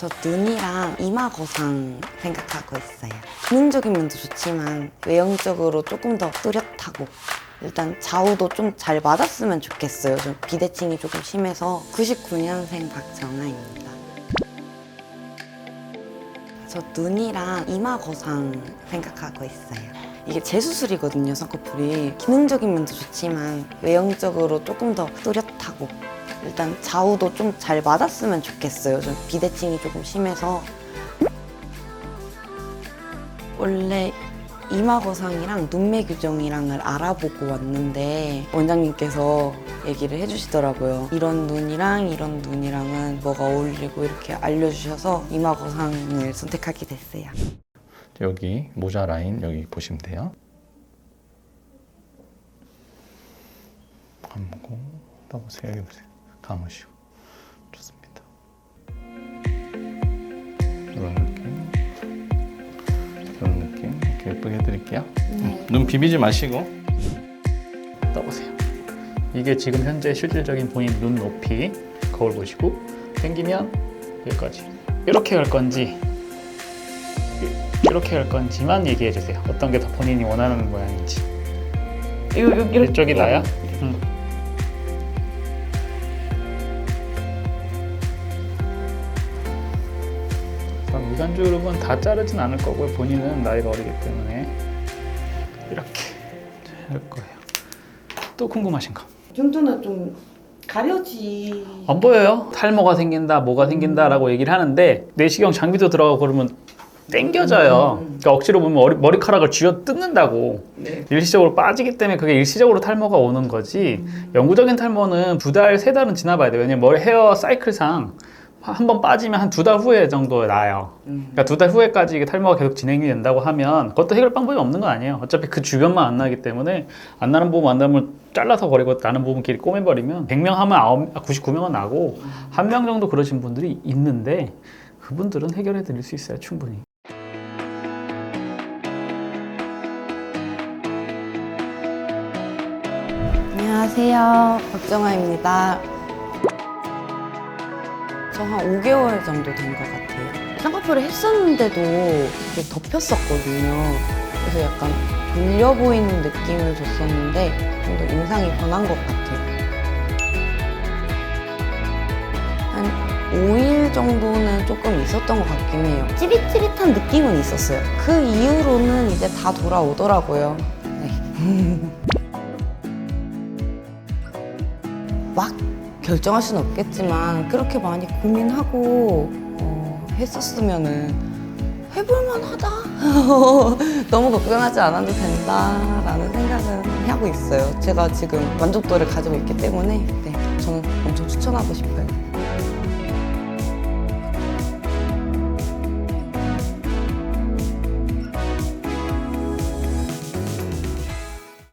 저 눈이랑 이마 거상 생각하고 있어요. 기능적인 면도 좋지만 외형적으로 조금 더 뚜렷하고 일단 좌우도 좀 잘 맞았으면 좋겠어요. 좀 비대칭이 조금 심해서 99년생 박정아입니다. 저 눈이랑 이마 거상 생각하고 있어요. 이게 재수술이거든요, 쌍꺼풀이. 기능적인 면도 좋지만 외형적으로 조금 더 뚜렷하고 일단 좌우도 좀 잘 맞았으면 좋겠어요. 좀 비대칭이 조금 심해서 원래 이마 거상이랑 눈매 교정이랑을 알아보고 왔는데 원장님께서 얘기를 해주시더라고요. 이런 눈이랑 이런 눈이랑은 뭐가 어울리고 이렇게 알려주셔서 이마 거상을 선택하게 됐어요. 여기 모자 라인 여기 보시면 돼요. 감고 떠보세요. 여기 보세요. 감으시고 좋습니다. 이런 느낌, 이런 느낌 이렇게 예쁘게 해드릴게요. 네. 눈 비비지 마시고 떠보세요. 이게 지금 현재 실질적인 본인 눈 높이 거울 보시고 당기면 여기까지 이렇게 갈 건지 이렇게 갈 건지만 얘기해 주세요. 어떤 게 더 본인이 원하는 모양인지. 이쪽이 나야? 응. 그럼 이간주름은 다 자르진 않을 거고요. 본인은 나이가 어리기 때문에 이렇게 할 거예요. 또 궁금하신 거? 좀 전에 좀 가려지. 안 보여요? 탈모가 생긴다, 뭐가 생긴다라고 얘기를 하는데 내시경 장비도 들어가고 그러면 땡겨져요. 그러니까 억지로 보면 머리, 머리카락을 쥐어 뜯는다고. 네. 일시적으로 빠지기 때문에 그게 일시적으로 탈모가 오는 거지. 영구적인 탈모는 두 달, 세 달은 지나봐야 돼요. 왜냐면 머리 헤어 사이클상 한 번 빠지면 한 두 달 후에 정도 나요. 그러니까 두 달 후에까지 이게 탈모가 계속 진행이 된다고 하면 그것도 해결 방법이 없는 건 아니에요. 어차피 그 주변만 안 나기 때문에 안 나는 부분 안 나면 잘라서 버리고 나는 부분 길이 꼬매버리면 100명 하면 9, 99명은 나고 한 명 정도 그러신 분들이 있는데 그분들은 해결해 드릴 수 있어요. 충분히. 안녕하세요. 박정아입니다. 저 한 5개월 정도 된 것 같아요. 쌍꺼풀을 했었는데도 덮였었거든요. 그래서 약간 돌려 보이는 느낌을 줬었는데 좀 더 인상이 변한 것 같아요. 한 5일 정도는 조금 있었던 것 같긴 해요. 찌릿찌릿한 느낌은 있었어요. 그 이후로는 이제 다 돌아오더라고요. 네. 막 결정할 수는 없겠지만 그렇게 많이 고민하고 어, 했었으면은 해볼만 하다. 너무 걱정하지 않아도 된다라는 생각은 하고 있어요. 제가 지금 만족도를 가지고 있기 때문에 네, 저는 엄청 추천하고 싶어요.